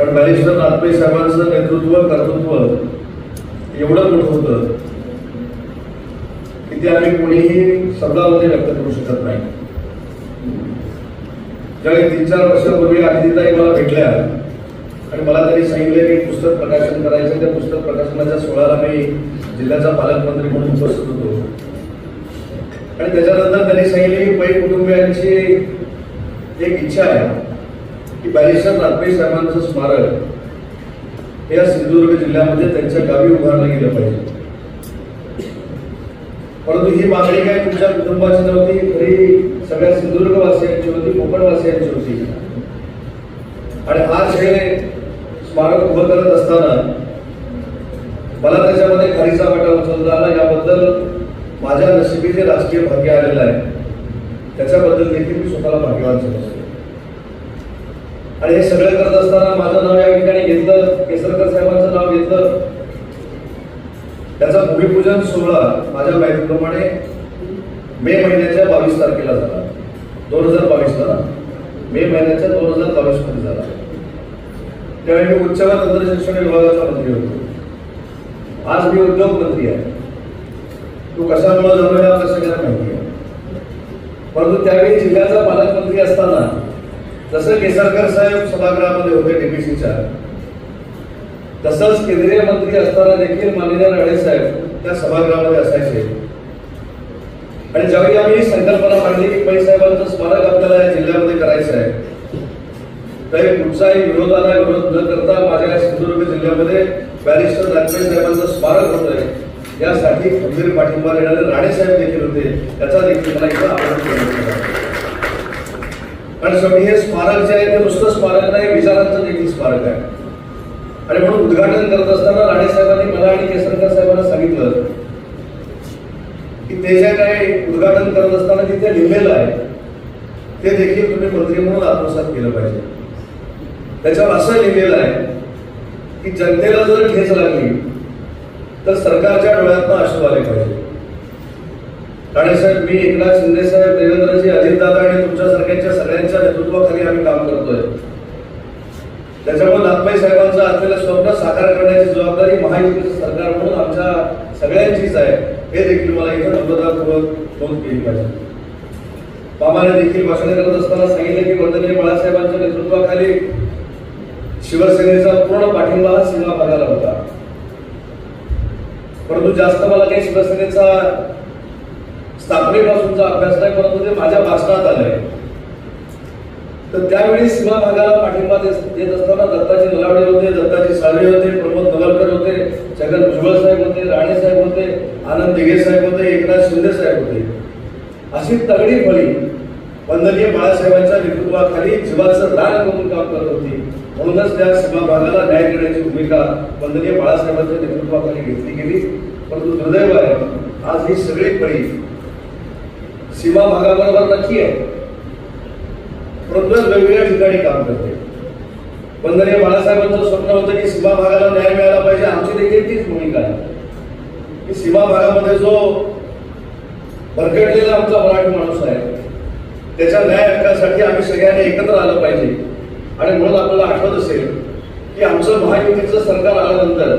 कारण बॅरिस्टर नाथपै साहेबांचं नेतृत्व कर्तृत्व एवढं मोठं होतं की ते आम्ही कोणीही शब्दामध्ये व्यक्त करू शकत नाही. ज्यावेळी तीन चार वर्षापूर्वी अतिथीताई मला भेटल्या आणि मला त्यांनी सांगितले की पुस्तक प्रकाशन करायचं त्या पुस्तक प्रकाशनाच्या सोहळ्याला मी जिल्ह्याचा पालकमंत्री म्हणून उपस्थित होतो. आणि त्याच्यानंतर त्यांनी सांगितले की पै कुटुंबियांची एक इच्छा आहे. की बॅरिस्टर नाथपै साहेबांचं स्मारक या सिंधुदुर्ग जिल्ह्यामध्ये त्यांच्या गावी उभारलं गेलं पाहिजे. परंतु ही मागणी काय तुमच्या कुटुंबाची नव्हती खरी सगळ्या सिंधुदुर्गवासियांची होती कोकणवासियांची होती. आणि आज हे स्मारक उभं करत असताना मला त्याच्यामध्ये खारीचा वाटा उचलता आला याबद्दल माझ्या नशिबी जे राजकीय भाग्य आलेलं आहे त्याच्याबद्दल देखील मी स्वतःला भाग्यवान समजतो. आणि हे सगळं करत असताना माझं नाव या ठिकाणी घेतलं केसरकर साहेबांचं नाव घेतलं. त्याचा भूमिपूजन सोहळा माझ्या माहितीप्रमाणे मे महिन्याच्या बावीस तारखेला झाला. दोन हजार बावीसला. मे महिन्याच्या दोन हजार बावीसमध्ये झाला. त्यावेळी मी उच्च व तंत्रशिक्षण विभागाचा मंत्री होतो. आज मी उद्योग मंत्री आहे. तो कशामुळे झालो हे आपल्या सगळ्यांना माहिती आहे. परंतु त्यावेळी जिल्ह्याचा पालकमंत्री असताना जसं केसरकर साहेब सभागृहामध्ये होते डीबीसीच्या तसंच केंद्रीय मंत्री असताना देखील माननीय राणे साहेब त्या सभागृहामध्ये असायचे. आणि ज्यावेळी आम्ही संकल्पना मांडली की पै साहेबांचं स्मारक आपल्याला या जिल्ह्यामध्ये करायचं आहे तरी कुठचाही विरोधाला विरोध न करता माझ्या या सिंधुदुर्ग जिल्ह्यामध्ये बॅरिस्टर नागपै साहेबांचं स्मारक आहे यासाठी खंबीर पाठिंबा देणारे राणे साहेब देखील होते त्याचा देखील मला इथं आवाहन कारण शेवटी हे स्मारक जे आहे ते नुसतं स्मारक नाही विचारांचं देखील स्मारक आहे. आणि म्हणून उद्घाटन करत असताना राणे साहेबांनी मला आणि केसरकर साहेबांना सांगितलं की ते जे काही उद्घाटन करत असताना तिथे लिहिलेलं आहे ते देखील तुम्ही मंत्री म्हणून आत्मसात केलं पाहिजे. त्याच्यावर असं लिहिलेलं आहे की जनतेला जर ठेच लागली तर सरकारच्या डोळ्यातनं अश्रू आले पाहिजे. राणेसाहेब मी एकनाथ शिंदे साहेब देवेंद्रजी अजितदादा आणि तुमच्यासारख्यांच्या सगळ्यांच्या नेतृत्वाखाली आम्ही काम करतोय. त्याच्यामुळे नाथबाई साहेबांचं असलेलं स्वप्न साकार करण्याची जबाबदारी महायुतीचं सरकार म्हणून आमच्या सगळ्यांचीच आहे. हे देखील मला इथं नम्रतापूर्वक नोंद केली पाहिजे. मामाने देखील भाषण करत असताना सांगितलं की वंदनीय बाळासाहेबांच्या नेतृत्वाखाली शिवसेनेचा पूर्ण पाठिंबा हा सीमा भागाला होता. परंतु जास्त मला काही शिवसेनेचा स्थापनेपासूनचा अभ्यास नाही परंतु ते माझ्या भाषणात आलंय. तर त्यावेळी सीमा भागाला पाठिंबा देत असताना दत्ताजी नलावडे होते दत्ताजी साळवे होते प्रमोद नवलकर होते छगन भुजबळ साहेब होते राणे साहेब होते आनंद दिघे साहेब होते एकनाथ शिंदे साहेब होते. अशी तगडी फळी वंदनीय बाळासाहेबांच्या नेतृत्वाखाली जीवाचं दान म्हणून काम करत होती. म्हणूनच त्या सीमा भागाला न्याय देण्याची भूमिका वंदनीय बाळासाहेबांच्या नेतृत्वाखाली घेतली गेली. परंतु दुर्दैव आहे आज ही सगळी फळी सीमा भागाबरोबर नक्की आहे. परंतु वेगवेगळ्या ठिकाणी काम करते. वंदनीय बाळासाहेबांचं स्वप्न होतं की सीमा भागाला न्याय मिळाला पाहिजे. आमची देखील तीच भूमिका आहे. की सीमा भागामध्ये जो भरकटलेला आमचा मराठी माणूस आहे त्याच्या न्याय हक्कासाठी आम्ही सगळ्यांनी एकत्र आलं पाहिजे. आणि म्हणून आपल्याला आठवत असेल की आमचं महायुतीचं सरकार आल्यानंतर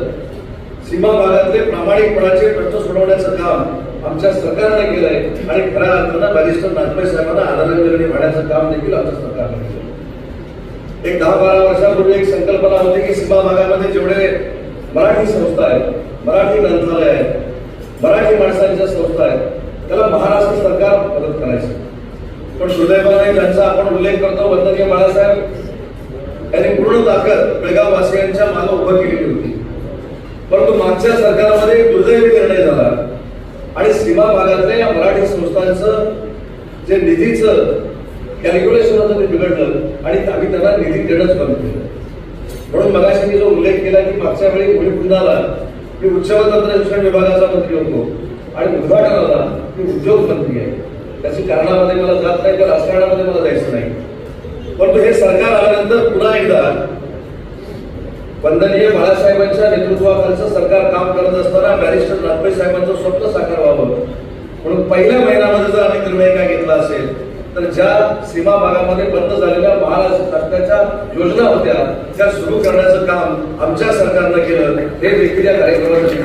सीमा भागातले प्रामाणिकपणाचे प्रश्न सोडवण्याचं काम आमच्या सरकारने केलंय आणि खऱ्या अर्थानं बॅरिस्टर नाथबाई साहेबांना आदरांजली वाहण्याचं काम देखील आमच्या सरकारने केलं. एक दहा बारा वर्षापूर्वी एक संकल्पना होती की सीमा भागामध्ये जेवढे मराठी संस्था आहेत मराठी ग्रंथालय आहेत मराठी माणसांच्या संस्था आहेत त्याला महाराष्ट्र सरकार मदत करायचं. पण सुदैवाने त्यांचा आपण उल्लेख करतो वंदनीय बाळासाहेब यांनी पूर्ण ताकद बेळगाव वासियांच्या मागे उभं केलेली होती. परंतु मागच्या सरकारमध्ये दुर्दैवी निर्णय झाला. आणि सीमा भागातल्या या मराठी संस्थांचं जे निधीचं कॅल्क्युलेशन होतं ते बिघडलं आणि आम्ही त्यांना निधी देणंच बंद केलं. म्हणून मगाशी मी जो उल्लेख केला की मागच्या वेळी भूमिपुंजाला मी उच्च व तंत्रशिक्षण विभागाचा मंत्री होतो आणि उद्घाटनाला मी उद्योग मंत्री आहे. त्याची कारणामध्ये मला जात नाही तर राजकारणामध्ये मला जायचं नाही. परंतु हे सरकार आल्यानंतर पुन्हा एकदा वंदनीय बाळासाहेबांच्या नेतृत्वाखालचं सरकार काम करत असताना बॅरिस्टर नाथपै साहेबांचं स्वप्न साकार व्हावं म्हणून पहिल्या महिन्यामध्ये जर आम्ही निर्णय काय घेतला असेल तर ज्या सीमा भागामध्ये बंद झालेल्या महाराष्ट्र शासनाच्या योजना होत्या त्या सुरू करण्याचं काम आमच्या सरकारनं केलं हे देखील या कार्यक्रमाच्या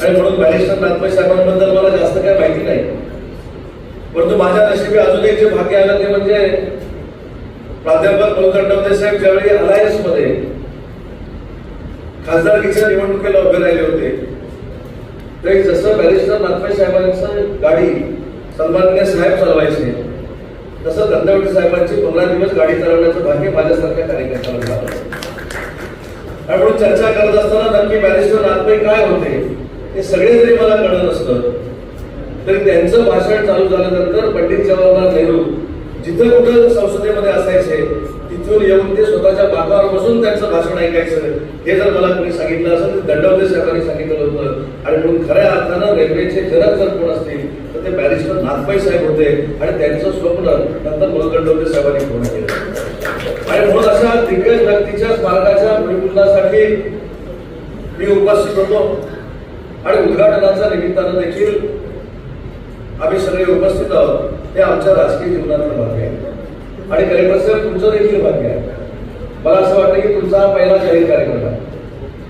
आणि म्हणून बॅरिस्टर नाथपै साहेबांबद्दल मला जास्त काही माहिती नाही. परंतु माझ्या नशिबी अजून एक जे भाग्य आलं ते म्हणजे प्राध्यापक मुलखंडवते साहेब ज्यावेळी अलायन्समध्ये खासदारकीच्या निवडणुकीला उभे राहिले होते ते जसं बॅरिस्टर नाथपै साहेबांचं गाडी सन्मान्य साहेब चालवायचे तसं दंडवटी साहेबांची पंधरा दिवस गाडी चालवण्याचं भाग्य माझ्यासारख्या कार्यकर्त्याला झालं. त्यामुळे चर्चा करत असताना नक्की बॅरिस्टर नाथपै काय होते हे सगळे जरी मला कळत नसतं तरी त्यांचं भाषण चालू झाल्यानंतर पंडित जवाहरलाल नेहरू जिथं कुठं संसदेमध्ये असायचे तिथून येऊन ते स्वतःच्या बाकावर बसून त्यांचं भाषण ऐकायचं. हे जर मला कोणी सांगितलं असेल तर दंडवते साहेबांनी सांगितलं होतं. आणि म्हणून खऱ्या अर्थानं रेल्वेचे जनक जर कोण असतील तर ते बॅरिस्टर नाथपाई साहेब होते. आणि त्यांचं स्वप्न नंतर मुलगंडवते साहेबांनी पूर्ण केलं. आणि म्हणून अशा दिग्गज व्यक्तीच्या स्मारकाच्या भूमिपूजनासाठी मी उपस्थित होतो. आणि उद्घाटनाच्या निमित्तानं देखील आम्ही सगळे उपस्थित आहोत हे आमच्या राजकीय जीवनातलं भाग्य आहे. आणि कलेक्टर साहेब तुमचं देखील भाग्य आहे. मला असं वाटतं की तुमचा हा पहिला जाहीर कार्यक्रम आहे.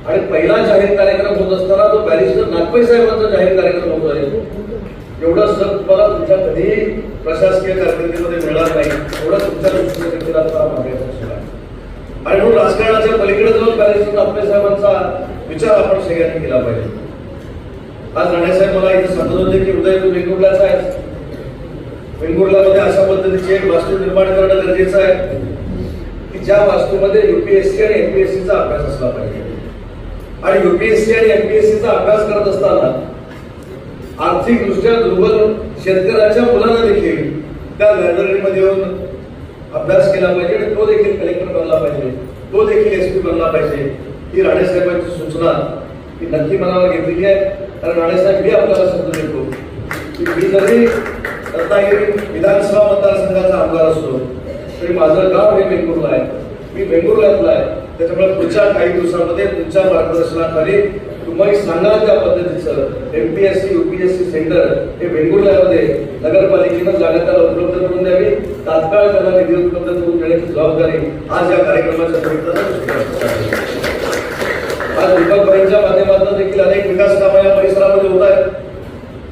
आणि पहिला जाहीर कार्यक्रम होत असताना तो बॅरिस्टर नागपे साहेबांचा जाहीर कार्यक्रम होतो आहे. एवढं सर तुम्हाला तुमच्या कधीही प्रशासकीय कारकिर्दीमध्ये मिळणार नाही. एवढं तुमच्या दृष्टीने देखील आता आणि म्हणून राजकारणाच्या पलीकडे जाऊन बॅरिस्टर नागपे साहेबांचा विचार आपण सगळ्यांनी केला पाहिजे. आज राणेसाहेब मला इथे सांगत होते की उदय तू वेंगुर्लाच आहे. वेंगुर्लामध्ये अशा पद्धतीची एक वास्तू निर्माण करणं गरजेचं आहे की ज्या वास्तूमध्ये युपीएससी आणि एमपीएससी चा अभ्यास असला पाहिजे. आणि युपीएससी आणि एमपीएससी चा अभ्यास करत असताना आर्थिकदृष्ट्या दुर्बल शेतकऱ्याच्या मुलांना देखील त्या लायब्ररीमध्ये येऊन अभ्यास केला पाहिजे आणि तो देखील कलेक्टर बनला पाहिजे. तो देखील एस पी बनला पाहिजे. ही राणेसाहेबांची सूचना ही नक्की मनावर घेतलेली आहे. कारण राणेसाहेब मी आपल्याला समजून येतो की मी जरी रत्नागिरी विधानसभा मतदारसंघाचा आमदार असतो तरी माझं गाव हे वेंगुर्ला आहे. मी वेंगुर्ल्यातला आहे. त्याच्यामुळे पुढच्या काही दिवसामध्ये तुमच्या मार्गदर्शनाखाली तुम्ही सांगा त्या पद्धतीचं M P S C UPSC centre हे वेंगुर्ल्यामध्ये नगरपालिकेनं जागा त्याला उपलब्ध करून द्यावी तात्काळ त्याला निधी उपलब्ध करून देण्याची जबाबदारी आज या कार्यक्रमाच्या निमित्तानं आज दीपक माध्यमातून देखील अनेक विकास कामं या परिसरामध्ये होत आहेत.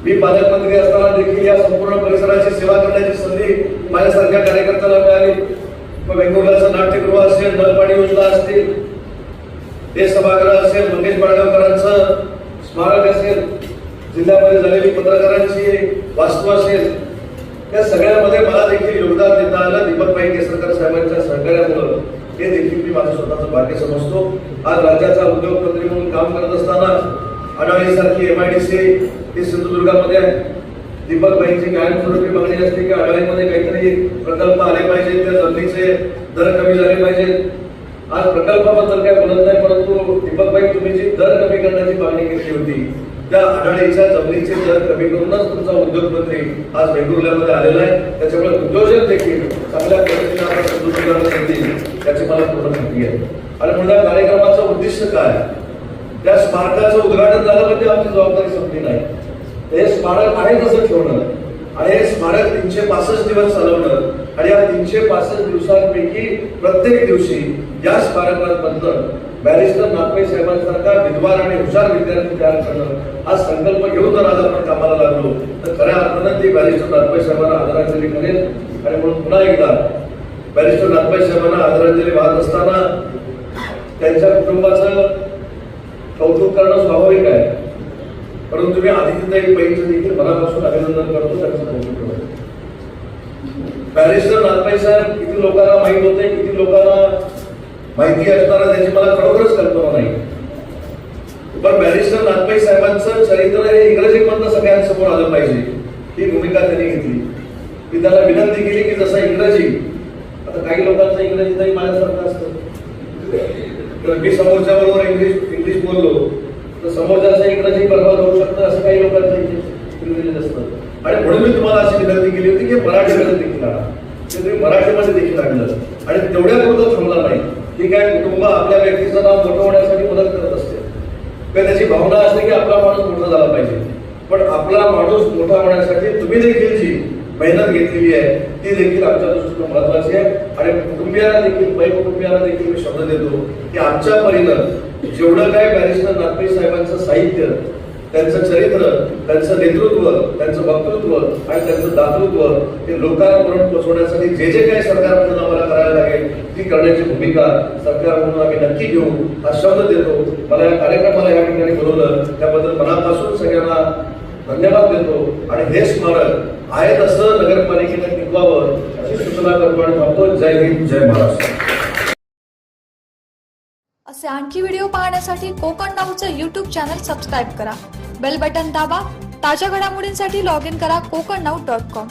मी पालकमंत्री असताना देखील या संपूर्ण परिसराची सेवा करण्याची संधी माझ्यासारख्या कार्यकर्त्याला मिळाली. मग वेंगुर्ल्याचं नाट्यगृह असेल नळपाणी योजना असतील ते सभागृह असेल मंगेश बाळगावकरांचं स्मारक असेल जिल्ह्यामध्ये झालेली पत्रकारांची वास्तू असेल या सगळ्यामध्ये मला देखील योगदान देता आलं दीपकभाई केसरकर साहेबांच्या सहकार्यामुळं हे देखील मी माझं स्वतःचं भाग्य समजतो आज राज्याचा उद्योगमंत्री म्हणून काम करत असताना अडाणी सारखी एम आय डी ही सिंधुदुर्गामध्ये आहे. दीपकभाईंची कायमस्वरूपी मागणी असते की अडाणीमध्ये काहीतरी प्रकल्प आले पाहिजेत त्या जमिनीचे दर कमी झाले पाहिजेत. आज प्रकल्पाबद्दल काय बोलत नाही परंतु दीपकभाई तुम्ही जी दर कमी करण्याची मागणी केली होती त्या आढळीच्या जमिनीचे दर कमी करूनच तुमचा उद्योगमंत्री आज वेंगुर्ल्यामध्ये आलेला आहे. त्याच्यामुळे उद्योजक देखील चांगल्या पद्धतीने आपण सिंधुदुर्गामध्ये येतील त्याची मला पूर्ण माहिती आहे. आणि म्हणून कार्यक्रमाचं उद्दिष्ट काय? त्या स्मारकाचं उद्घाटन झालं म्हणजे आमची जबाबदारी संपली नाही. हे स्मारक आहे तसं ठेवणं आणि हे स्मारक तीनशे पासष्ट दिवस चालवणं आणि या तीनशे पासष्ट दिवसांपैकी प्रत्येक दिवशी या स्मारकाबद्दल बॅरिस्टर नागपै साहेबांसारखा विद्वान आणि हुशार विद्यार्थी तयार करणं हा संकल्प घेऊन जर आज आपण कामाला लागलो तर खऱ्या अर्थानं ती बॅरिस्टर नागपै साहेबांना आदरांजली करेल. आणि म्हणून पुन्हा एकदा बॅरिस्टर नागपै साहेबांना आदरांजली वाहत असताना त्यांच्या कुटुंबाचं कौतुक करणं स्वाभाविक आहे. परंतु मी आदित्यताई पैंचं देखील मनापासून अभिनंदन करतो त्यांचं कौतुक करतो बॅरिस्टर नाथपाई साहेब किती लोकांना माहीत होते किती लोकांना माहिती असताना त्याची मला खरोखरच कल्पना नाही. पण बॅरिस्टर नागपाई साहेबांचं चरित्र हे इंग्रजीमधनं सगळ्यांसमोर आलं पाहिजे. ही भूमिका त्यांनी घेतली. मी त्याला विनंती केली की जसं इंग्रजी आता काही लोकांचं इंग्रजी तरी माझ्यासारखं असतं. मी समोरच्या बरोबर इंग्लिश इंग्लिश बोललो तर समोरच्याचा इंग्रजी बरोबर होऊ शकतं असं काही लोकांचं असतं आणि म्हणून मी तुम्हाला अशी विनंती केली होती की मराठीमध्ये देखील आणा. ते तुम्ही मराठीमध्ये देखील आणलं. आणि तेवढ्या पुरतं थांबला नाही. की काय कुटुंब आपल्या व्यक्तीचं नाव मोठं होण्यासाठी मदत करत असते. काय त्याची भावना असते की आपला माणूस मोठा झाला पाहिजे. पण आपला माणूस मोठा होण्यासाठी तुम्ही देखील जी मेहनत घेतलेली आहे ती देखील आमच्या दृष्टीनं महत्वाची आहे. आणि कुटुंबियांना देखील पै कुटुंबियांना देखील मी शब्द देतो की आमच्या परीनं जेवढं काय बॅरिस्टर नागपे साहेबांचं साहित्य त्यांचं चरित्र त्यांचं नेतृत्व त्यांचं वक्तृत्व आणि त्यांचं दातृत्व हे लोकांपर्यंत पोहोचवण्यासाठी जे जे काही सरकारकडून आम्हाला करायला लागेल ती करण्याची भूमिका सरकार म्हणून आम्ही नक्की घेऊ. हा शब्द देतो. मला या कार्यक्रमाला या ठिकाणी बोलवलं. त्याबद्दल मनापासून सगळ्यांना धन्यवाद देतो. आणि हे स्मारक आहे तसं नगरपालिकेने टिकवावं अशी सूचना करतो आणि थांबतो. जय हिंद जय महाराष्ट्र. असे आणखी व्हिडिओ पाहण्यासाठी कोकण नाऊचं यूट्यूब चॅनल सबस्क्राईब करा. बेल बटन दाबा. ताज्या घडामोडींसाठी लॉग इन करा कोकण नाऊ डॉट कॉम